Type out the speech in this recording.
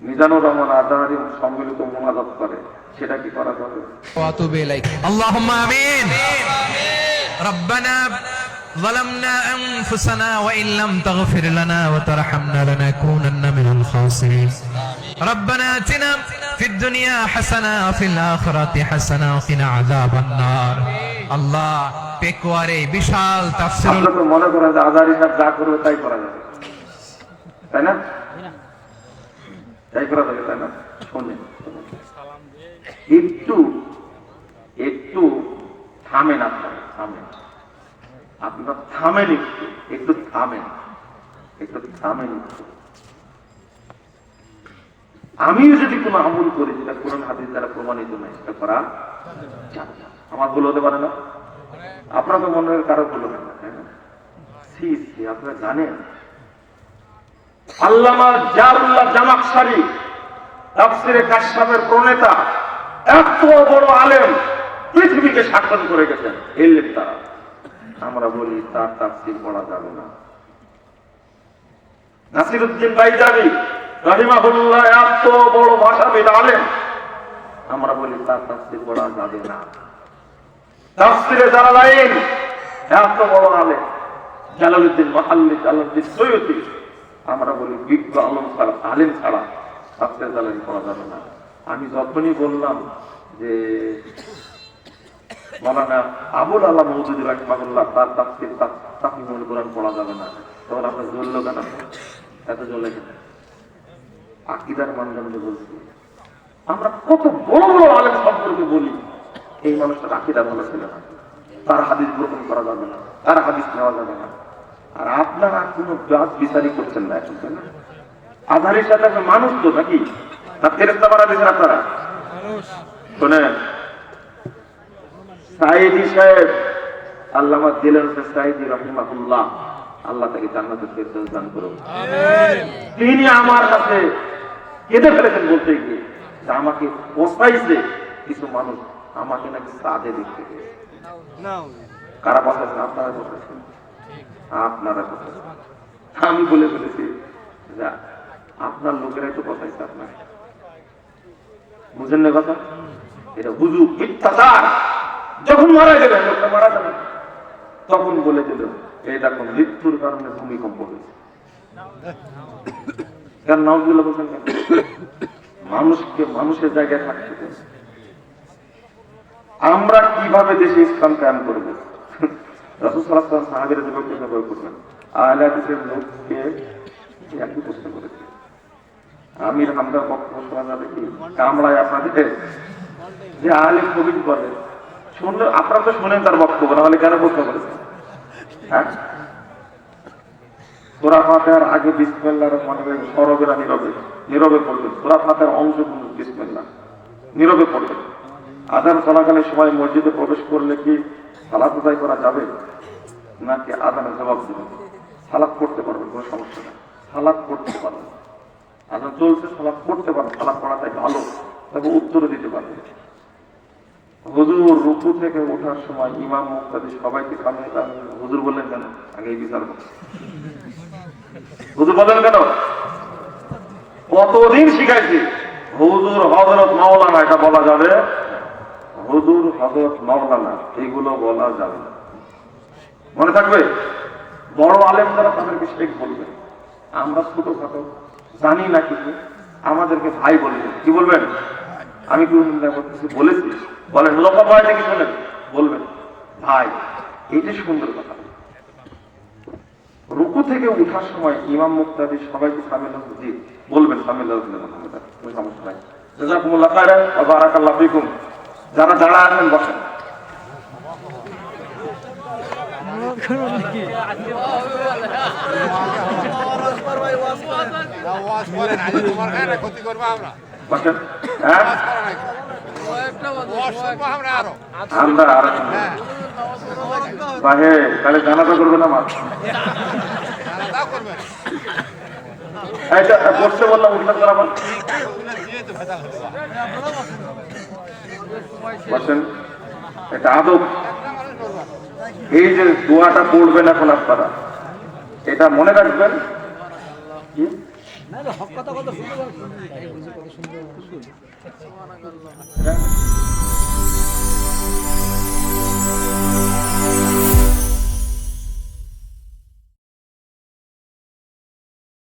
মিজানুর রহমান আজাহারি সম্মিলিত মোনাজাত করে সেটা কি করা যাবে واتوب اليك اللهم امين ربنا ظلمنا انفسنا وان لم تغفر لنا وترحمنا لنكونن من الخاسرين ربنا اتنا في الدنيا حسنه وفي الاخره حسنه وقنا عذاب النار الله পেকুয়ারে বিশাল তাফসীরুল আপনারা তো মনে করেন যে আজাহারি সাহেব যা করবে তাই করা যাবে তাই না শোনেন। একটু একটু থামেন আপনারা থামেন আপনারা থামেন একটু একটু থামেন। একটু থামেন আমিও যদি কোনো আমল করি, যেটা কোরআন হাদিস দ্বারা প্রমাণিত নয় সেটা করা। আমার ভুল হতে পারে না? আপনার তো মনে হয় কারও ভুল হবে না? সি সি, আপনারা জানেন। আল্লামা জারুল্লাহ জামাকশারি তাফসিরে কাশফের প্রণেতা, এত বড় আলেম পৃথিবীকে শাসন করে গেছেন। এলেন তারা। আমরা বলি, তার তাফসির পড়া যাবে না। নাসিরুদ্দিন বাইজাবি রহিমাহুল্লাহ, এত বড় ভাষাবিদ আলেম। আমরা বলি, তার তাফসির পড়া যাবে না। তাফসিরে জালালাইন, এত বড় আলেম। জালালউদ্দিন মহাল্লি জালালউদ্দিন সৈয়দি আমরা বলি, বিজ্ঞ আলম ছাড়া, আলেম ছাড়া তাফসিরে জালালাইন পড়া যাবে না। আমি যখনই বললাম যে, মৌলানা আবুল আল্লাহ মৌদুদি রাহিমাহুল্লাহ তার তাফসির তাফিমুল কোরআন পড়া যাবে না। তখন আপনার জ্বলল কেন এত জ্বলে কেন আকিদার মানদণ্ডে বলছি, আমরা কত বড় বড় আলেম সম্পর্কে বলি, এই মানুষটার আকিদা ভালো ছিল না। তার হাদিস গ্রহণ করা যাবে না, তার হাদিস নেওয়া যাবে না। আর আপনারা কোনো জাত বিচারই করছেন না এখন আধারের সাথে মানুষ তো নাকি? না ফেরেস্তা মারা দিচ্ছেন আপনারা। শোনেন সাইদি সাহেব আল্লামা দিলেন সাইদি রহিমাহুল্লাহ। আল্লাহ তাকে ফেরদৌস দান করুন তিনি আমার কাছে কেঁদে ফেলেছেন বলতে গিয়ে। যে আমাকে পোষাইছে কিছু মানুষ আমাকে নাকি সাদে দেখতে কারা বসাচ্ছেন আপনারা বসাচ্ছেন আপনারা বসাচ্ছেন আমি বলে ফেলেছি, যে, আপনার লোকেরাই তো বসাইছে আপনার বুঝেন না কথা? এটা হুজু মিথ্যাচার যখন মারা গেলেন লোকটা মারা যাবে তখন বলে দিল, এই দেখো, মৃত্যুর কারণে ভূমিকম্প হয়েছে। কেন নামগুলো বলছেন মানুষকে মানুষের জায়গায় থাকতে আমরা কীভাবে দেশে ইসলাম কায়েম করব? রসুল সাহাবিরা আহলে হাদিসের লোককে একই প্রশ্ন করেছে? আমির হামদার বক্তব্য যাবে কি? কামড়ায় আপনাদের যে আহলে কবির বলে। শুনলে আপনারা তো শুনেন তার বক্তব্য, নাহলে কেন প্রশ্ন করেছেন হ্যাঁ? সোরা ফাতেহার আগে বিসমিল্লাহর মনে করে সরবেরা নীরবে। নীরবে পড়বেন। সোরা ফাতেহার অংশ বিসমিল্লাহ। নীরবে পড়বেন। আজান চলাকালীন সময় মসজিদে প্রবেশ করলে কি সালাত আদায় করা যাবে? নাকি আজানের জবাব দেবেন সালাদ করতে পারবেন, কোনো সমস্যা নেই। সালাদ করতে পারবেন। আজান চলছে সালাদ করতে পারবেন। সালাদ করাটাই ভালো, তবে উত্তর দিতে পারবেন। হুজুর রুকু থেকে ওঠার সময় ইমাম মুক্তাদি সবাইকে দাঁড়িয়ে হুজুর বললেন কেন? আগে বিচার। হুজুর বললেন কেন? কতদিন শিখাইছি? হুজুর হজরত মাওলানা, এটা বলা যাবে? হুজুর হজরত মাওলানা এইগুলো বলা যাবে না। মনে থাকবে? বড় আলেম যারা তাদেরকে শেখ বলবে। আমরা ছোটখাটো জানি না কিছু। আমাদেরকে ভাই বলবেন কি বলবেন? আমি কি নিন্দা বলেছি? বলেন, লোকা ভয় নাকি শোনেন বলবেন, ভাই। এইটা সুন্দর কথা। রুকু থেকে উঠার সময় ইমাম মুক্তাদি সবাইকে সামিল জি বলবেন, সামিল সমস্যা নাই। যারা দাঁড়া আছেন, বসেন। বসেন হ্যাঁ? আমরা তাহলে জানাজা করবেন আমার এটা বসতে বললাম, উঠলে তো আমার বসেন। এটা আদব। এই যে দোয়াটা পড়বেন এখন আপনারা এটা মনে রাখবেন।